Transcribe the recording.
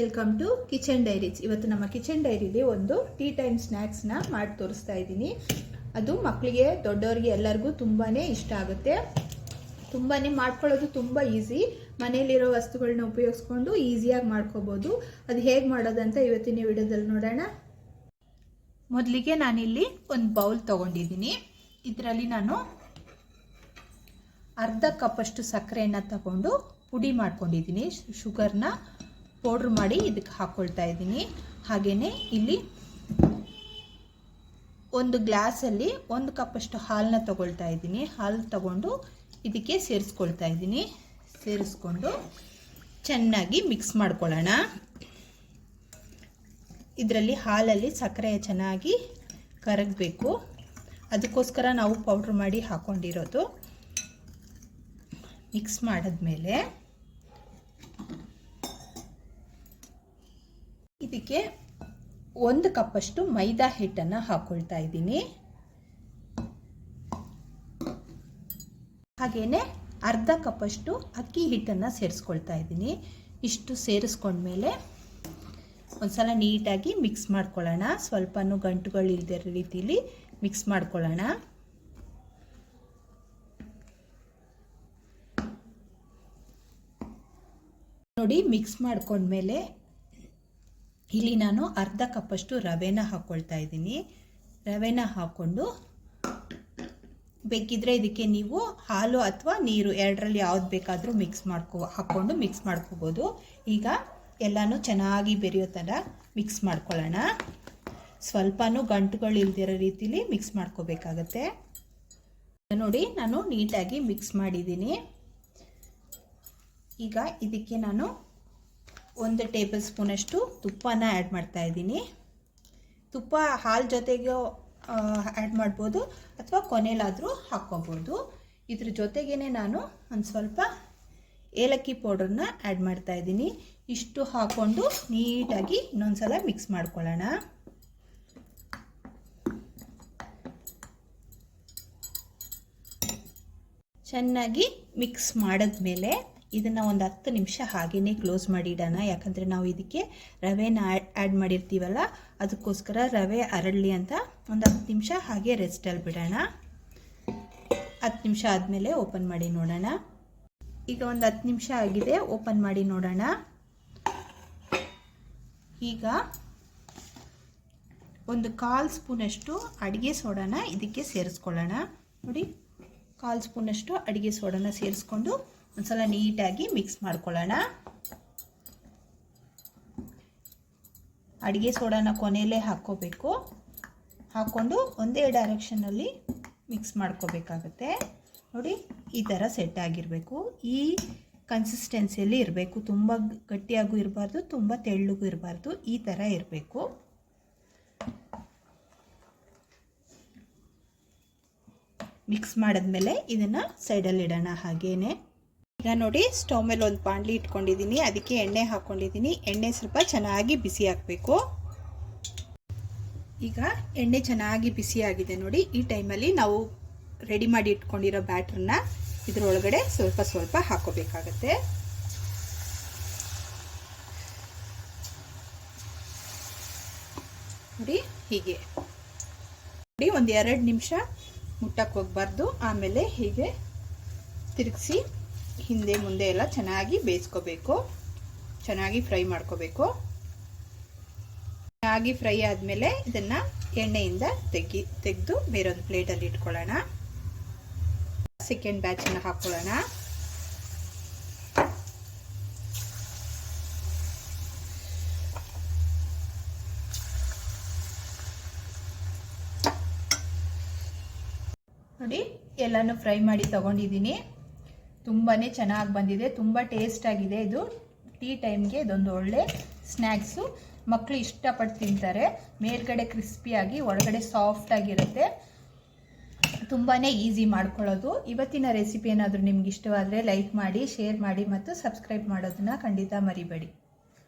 Welcome to kitchen diaries ಇವತ್ತು ನಮ್ಮ kitchen ಡೈರಿಲಿ ಒಂದು ಟೀ ಟೈಮ್ ಸ್ನ್ಯಾಕ್ಸ್ನ ಮಾಡಿ ತೋರಿಸ್ತಾ ಇದ್ದೀನಿ. ಅದು ಮಕ್ಕಳಿಗೆ ದೊಡ್ಡವರಿಗೆ ಎಲ್ಲರಿಗೂ ತುಂಬಾ ಇಷ್ಟ ಆಗುತ್ತೆ. ತುಂಬಾ ಮಾಡ್ಕೊಳ್ಳೋದು ತುಂಬ ಈಸಿ ಮನೆಯಲ್ಲಿರೋ ವಸ್ತುಗಳನ್ನ ಉಪಯೋಗಿಸ್ಕೊಂಡು ಈಸಿಯಾಗಿ ಮಾಡ್ಕೋಬೋದು. ಅದು ಹೇಗೆ ಮಾಡೋದಂತ ಇವತ್ತಿನ ವಿಡಿಯೋದಲ್ಲಿ ನೋಡೋಣ. ಮೊದಲಿಗೆ ನಾನಿಲ್ಲಿ ಒಂದು ಬೌಲ್ ತೊಗೊಂಡಿದ್ದೀನಿ. ಇದರಲ್ಲಿ ನಾನು ಅರ್ಧ ಕಪ್ಪಷ್ಟು ಸಕ್ಕರೆಯನ್ನು ತಗೊಂಡು ಪುಡಿ ಮಾಡ್ಕೊಂಡಿದ್ದೀನಿ ಶುಗರ್ನ. ಪೌಡ್ರ್ ಮಾಡಿ ಇದಕ್ಕೆ ಹಾಕ್ಕೊಳ್ತಾ ಇದ್ದೀನಿ. ಹಾಗೆಯೇ ಇಲ್ಲಿ ಒಂದು ಗ್ಲಾಸಲ್ಲಿ ಒಂದು ಕಪ್ಪಷ್ಟು ಹಾಲನ್ನ ತಗೊಳ್ತಾ ಇದ್ದೀನಿ. ಹಾಲು ತಗೊಂಡು ಇದಕ್ಕೆ ಸೇರಿಸ್ಕೊಳ್ತಾ ಇದ್ದೀನಿ. ಸೇರಿಸ್ಕೊಂಡು ಚೆನ್ನಾಗಿ ಮಿಕ್ಸ್ ಮಾಡ್ಕೊಳ್ಳೋಣ. ಇದರಲ್ಲಿ ಹಾಲಲ್ಲಿ ಸಕ್ಕರೆ ಚೆನ್ನಾಗಿ ಕರಗಬೇಕು. ಅದಕ್ಕೋಸ್ಕರ ನಾವು ಪೌಡ್ರ್ ಮಾಡಿ ಹಾಕ್ಕೊಂಡಿರೋದು ಮಿಕ್ಸ್ ಮಾಡಿದ್ಮೇಲೆ ಇದಕ್ಕೆ ಒಂದು ಕಪ್ಪಷ್ಟು ಮೈದಾ ಹಿಟ್ಟನ್ನು ಹಾಕ್ಕೊಳ್ತಾ ಇದ್ದೀನಿ. ಹಾಗೆಯೇ ಅರ್ಧ ಕಪ್ಪಷ್ಟು ಅಕ್ಕಿ ಹಿಟ್ಟನ್ನು ಸೇರಿಸ್ಕೊಳ್ತಾ ಇದ್ದೀನಿ. ಇಷ್ಟು ಸೇರಿಸ್ಕೊಂಡ್ಮೇಲೆ ಒಂದ್ಸಲ ನೀಟಾಗಿ ಮಿಕ್ಸ್ ಮಾಡ್ಕೊಳ್ಳೋಣ. ಸ್ವಲ್ಪನೂ ಗಂಟುಗಳು ಇಲ್ಲದೆ ರೀತಿಲಿ ಮಿಕ್ಸ್ ಮಾಡ್ಕೊಳ್ಳೋಣ. ನೋಡಿ ಮಿಕ್ಸ್ ಮಾಡ್ಕೊಂಡ್ಮೇಲೆ ಇಲ್ಲಿ ನಾನು ಅರ್ಧ ಕಪ್ಪಷ್ಟು ರವೆನ ಹಾಕ್ಕೊಳ್ತಾ ಇದ್ದೀನಿ. ರವೆನ ಹಾಕ್ಕೊಂಡು ಬೇಕಿದ್ರೆ ಇದಕ್ಕೆ ನೀವು ಹಾಲು ಅಥವಾ ನೀರು ಎರಡರಲ್ಲಿ ಯಾವ್ದು ಬೇಕಾದರೂ ಮಿಕ್ಸ್ ಮಾಡ್ಕೊ, ಹಾಕ್ಕೊಂಡು ಮಿಕ್ಸ್ ಮಾಡ್ಕೋಬೋದು. ಈಗ ಎಲ್ಲನೂ ಚೆನ್ನಾಗಿ ಬೆರೆಯೋ ಥರ ಮಿಕ್ಸ್ ಮಾಡ್ಕೊಳ್ಳೋಣ. ಸ್ವಲ್ಪನೂ ಗಂಟುಗಳು ಇಲ್ದಿರೋ ರೀತಿಲಿ ಮಿಕ್ಸ್ ಮಾಡ್ಕೋಬೇಕಾಗತ್ತೆ. ನೋಡಿ, ನಾನು ನೀಟಾಗಿ ಮಿಕ್ಸ್ ಮಾಡಿದ್ದೀನಿ. ಈಗ ಇದಕ್ಕೆ ನಾನು ಒಂದು ಟೇಬಲ್ ಸ್ಪೂನಷ್ಟು ತುಪ್ಪನ ಆ್ಯಡ್ ಮಾಡ್ತಾ ಇದ್ದೀನಿ. ತುಪ್ಪ ಹಾಲು ಜೊತೆಗೆ ಆ್ಯಡ್ ಮಾಡ್ಬೋದು ಅಥವಾ ಕೊನೆಯಲ್ಲಾದರೂ ಹಾಕ್ಕೋಬೋದು. ಇದ್ರ ಜೊತೆಗೇ ನಾನು ಒಂದು ಸ್ವಲ್ಪ ಏಲಕ್ಕಿ ಪೌಡ್ರನ್ನ ಆ್ಯಡ್ ಮಾಡ್ತಾ ಇದ್ದೀನಿ. ಇಷ್ಟು ಹಾಕ್ಕೊಂಡು ನೀಟಾಗಿ ಇನ್ನೊಂದು ಸಲ ಮಿಕ್ಸ್ ಮಾಡ್ಕೊಳ್ಳೋಣ. ಚೆನ್ನಾಗಿ ಮಿಕ್ಸ್ ಮಾಡಿದ್ಮೇಲೆ ಇದನ್ನು ಒಂದು ಹತ್ತು ನಿಮಿಷ ಹಾಗೆಯೇ ಕ್ಲೋಸ್ ಮಾಡಿಡೋಣ ಯಾಕಂದರೆ ನಾವು ಇದಕ್ಕೆ ರವೆನ ಆ್ಯಡ್ ಮಾಡಿರ್ತೀವಲ್ಲ, ಅದಕ್ಕೋಸ್ಕರ ರವೆ ಅರಳಲಿ ಅಂತ ಒಂದು ಹತ್ತು ನಿಮಿಷ ಹಾಗೆ ರೆಸ್ಟಲ್ಲಿ ಬಿಡೋಣ. ಹತ್ತು ನಿಮಿಷ ಆದಮೇಲೆ ಓಪನ್ ಮಾಡಿ ನೋಡೋಣ. ಈಗ ಒಂದು ಹತ್ತು ನಿಮಿಷ ಆಗಿದೆ ಓಪನ್ ಮಾಡಿ ನೋಡೋಣ. ಈಗ ಒಂದು ಕಾಲು ಸ್ಪೂನಷ್ಟು ಅಡುಗೆ ಸೋಡಾನ ಇದಕ್ಕೆ ಸೇರಿಸ್ಕೊಳ್ಳೋಣ. ನೋಡಿ, ಕಾಲು ಸ್ಪೂನಷ್ಟು ಅಡುಗೆ ಸೋಡಾನ ಸೇರಿಸ್ಕೊಂಡು ಒಂದ್ಸಲ ನೀಟಾಗಿ ಮಿಕ್ಸ್ ಮಾಡ್ಕೊಳ್ಳೋಣ. ಅಡುಗೆ ಸೋಡಾನ ಕೊನೆಯಲ್ಲೇ ಹಾಕ್ಕೋಬೇಕು. ಹಾಕ್ಕೊಂಡು ಒಂದೇ ಡೈರೆಕ್ಷನಲ್ಲಿ ಮಿಕ್ಸ್ ಮಾಡ್ಕೋಬೇಕಾಗತ್ತೆ. ನೋಡಿ, ಈ ಥರ ಸೆಟ್ ಆಗಿರಬೇಕು. ಈ ಕನ್ಸಿಸ್ಟೆನ್ಸಿಯಲ್ಲಿ ಇರಬೇಕು. ತುಂಬ ಗಟ್ಟಿಯಾಗೂ ಇರಬಾರ್ದು, ತುಂಬ ತೆಳ್ಳಗೂ ಇರಬಾರ್ದು. ಈ ಥರ ಇರಬೇಕು. ಮಿಕ್ಸ್ ಮಾಡಿದ್ಮೇಲೆ ಇದನ್ನು ಸೈಡಲ್ಲಿ ಇಡೋಣ ಹಾಗೇನೆ. ಈಗ ನೋಡಿ ಸ್ಟೌವ್ ಮೇಲೆ ಒಂದು ಪಾಂಡ್ಲಿ ಇಟ್ಕೊಂಡಿದ್ದೀನಿ. ಅದಕ್ಕೆ ಎಣ್ಣೆ ಹಾಕ್ಕೊಂಡಿದ್ದೀನಿ ಎಣ್ಣೆ ಸ್ವಲ್ಪ ಚೆನ್ನಾಗಿ ಬಿಸಿ ಹಾಕಬೇಕು. ಈಗ ಎಣ್ಣೆ ಚೆನ್ನಾಗಿ ಬಿಸಿ ಆಗಿದೆ ನೋಡಿ. ಈ ಟೈಮಲ್ಲಿ ನಾವು ರೆಡಿ ಮಾಡಿ ಇಟ್ಕೊಂಡಿರೋ ಬ್ಯಾಟ್ರನ್ನ ಇದರೊಳಗಡೆ ಸ್ವಲ್ಪ ಸ್ವಲ್ಪ ಹಾಕೋಬೇಕಾಗತ್ತೆ. ನೋಡಿ ಹೀಗೆ. ನೋಡಿ ಒಂದು ಎರಡು ನಿಮಿಷ ಮುಟ್ಟಕ್ಕೆ ಹೋಗಬಾರ್ದು. ಆಮೇಲೆ ಹೀಗೆ ತಿರುಗಿಸಿ ಹಿಂದೆ ಮುಂದೆ ಎಲ್ಲ ಚೆನ್ನಾಗಿ ಬೇಯಿಸ್ಕೋಬೇಕು. ಚೆನ್ನಾಗಿ ಫ್ರೈ ಮಾಡ್ಕೋಬೇಕು. ಚೆನ್ನಾಗಿ ಫ್ರೈ ಆದಮೇಲೆ ಇದನ್ನು ಎಣ್ಣೆಯಿಂದ ತೆಗಿ ತೆಗೆದು ಬೇರೊಂದು ಪ್ಲೇಟಲ್ಲಿ ಇಟ್ಕೊಳ್ಳೋಣ. ಸೆಕೆಂಡ್ ಬ್ಯಾಚನ್ನು ಹಾಕ್ಕೊಳ್ಳೋಣ ನೋಡಿ, ಎಲ್ಲನೂ ಫ್ರೈ ಮಾಡಿ ತಗೊಂಡಿದ್ದೀನಿ. ತುಂಬಾ ಚೆನ್ನಾಗಿ ಬಂದಿದೆ, ತುಂಬ ಟೇಸ್ಟ್ ಆಗಿದೆ ಇದು. ಟೀ ಟೈಮ್ಗೆ ಇದೊಂದು ಒಳ್ಳೆ ಸ್ನ್ಯಾಕ್ಸು ಮಕ್ಕಳು ಇಷ್ಟಪಟ್ಟು ತಿಂತಾರೆ. ಮೇಲ್ಗಡೆ ಕ್ರಿಸ್ಪಿಯಾಗಿ ಒಳಗಡೆ ಸಾಫ್ಟ್ ಆಗಿರುತ್ತೆ. ತುಂಬಾ ಈಸಿ ಮಾಡ್ಕೊಳ್ಳೋದು. ಇವತ್ತಿನ ರೆಸಿಪಿ ಏನಾದರೂ ನಿಮ್ಗೆ ಇಷ್ಟವಾದರೆ ಲೈಕ್ ಮಾಡಿ ಶೇರ್ ಮಾಡಿ ಮತ್ತು ಸಬ್ಸ್ಕ್ರೈಬ್ ಮಾಡೋದನ್ನ ಖಂಡಿತ ಮರಿಬೇಡಿ.